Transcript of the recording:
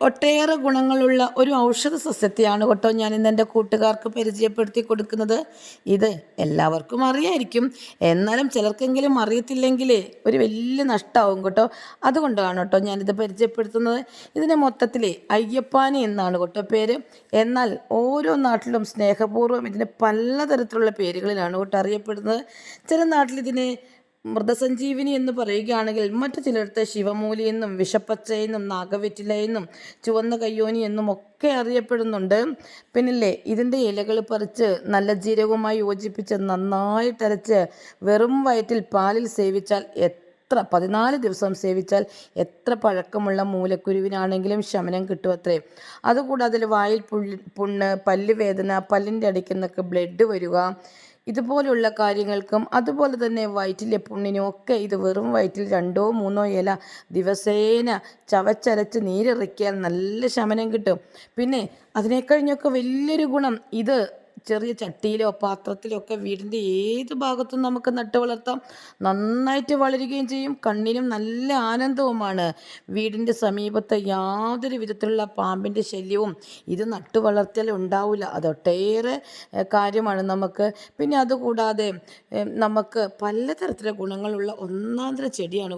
ഒട്ടേറെ ഗുണങ്ങളുള്ള ഒരു ഔഷധ സസ്യത്തെയാണ് കേട്ടോ ഞാൻ ഇന്ന് എന്റെ കൂട്ടുകാർക്ക് പരിചയപ്പെടുത്തി കൊടുക്കുന്നത്. ഇത് എല്ലാവർക്കും അറിയായിരിക്കും. എന്നാലും ചിലർക്കെങ്കിലും അറിയത്തില്ലെങ്കിൽ ഒരു വലിയ നഷ്ടമാവും കേട്ടോ. അതുകൊണ്ടാണ് കേട്ടോ ഞാനിത് പരിചയപ്പെടുത്തുന്നത്. ഇതിനെ മൊത്തത്തിൽ അയ്യപ്പാനി എന്നാണ് കേട്ടോ പേര്. എന്നാൽ ഓരോ നാട്ടിലും സ്നേഹപൂർവം ഇതിന് പലതരത്തിലുള്ള പേരുകളിലാണ് കേട്ടോ അറിയപ്പെടുന്നത്. ചില നാട്ടിൽ ഇതിനെ മൃതസഞ്ജീവിനി എന്ന് പറയുകയാണെങ്കിൽ മറ്റു ചിലയിടത്ത് ശിവമൂലി എന്നും വിഷപ്പച്ച എന്നും നാഗവെറ്റില എന്നും ചുവന്ന കയ്യോനി എന്നും ഒക്കെ അറിയപ്പെടുന്നുണ്ട്. പിന്നില്ലേ ഇതിന്റെ ഇലകൾ പറിച്ച് നല്ല ജീരകവുമായി യോജിപ്പിച്ച് നന്നായിട്ടരച്ച് വെറും വയറ്റിൽ പാലിൽ സേവിച്ചാൽ എത്ര പതിനാല് ദിവസം സേവിച്ചാൽ എത്ര പഴക്കമുള്ള മൂലക്കുരുവിനാണെങ്കിലും ശമനം കിട്ടും അത്രേ അതുകൂടാതെ വായിൽ പുണ്ണ് പല്ലുവേദന പല്ലിന്റെ അടിക്കുന്നൊക്കെ ബ്ലഡ് വരിക ഇതുപോലുള്ള കാര്യങ്ങൾക്കും അതുപോലെ തന്നെ വയറ്റിലെ പുണ്ണിനും ഒക്കെ ഇത് വെറും വയറ്റിൽ രണ്ടോ മൂന്നോ ഇല ദിവസേന ചവച്ചരച്ച് നീരിറക്കിയാൽ നല്ല ശമനം കിട്ടും. പിന്നെ അതിനെക്കഴിഞ്ഞൊക്കെ വലിയൊരു ഗുണം. ഇത് ചെറിയ ചട്ടിയിലോ പാത്രത്തിലോ ഒക്കെ വീടിന്റെ ഏത് ഭാഗത്തും നമുക്ക് നട്ട് വളർത്താം. നന്നായിട്ട് വളരുകയും ചെയ്യും. കണ്ണിനും നല്ല ആനന്ദവുമാണ്. വീടിന്റെ സമീപത്ത് യാതൊരു വിധത്തിലുള്ള പാമ്പിന്റെ ശല്യവും ഇത് നട്ടു വളർത്തിയാൽ ഉണ്ടാവില്ല. അതൊട്ടേറെ കാര്യമാണ് നമുക്ക്. പിന്നെ അതുകൂടാതെ നമുക്ക് പലതരത്തിലെ ഗുണങ്ങളുള്ള ഒന്നാന്തര ചെടിയാണ്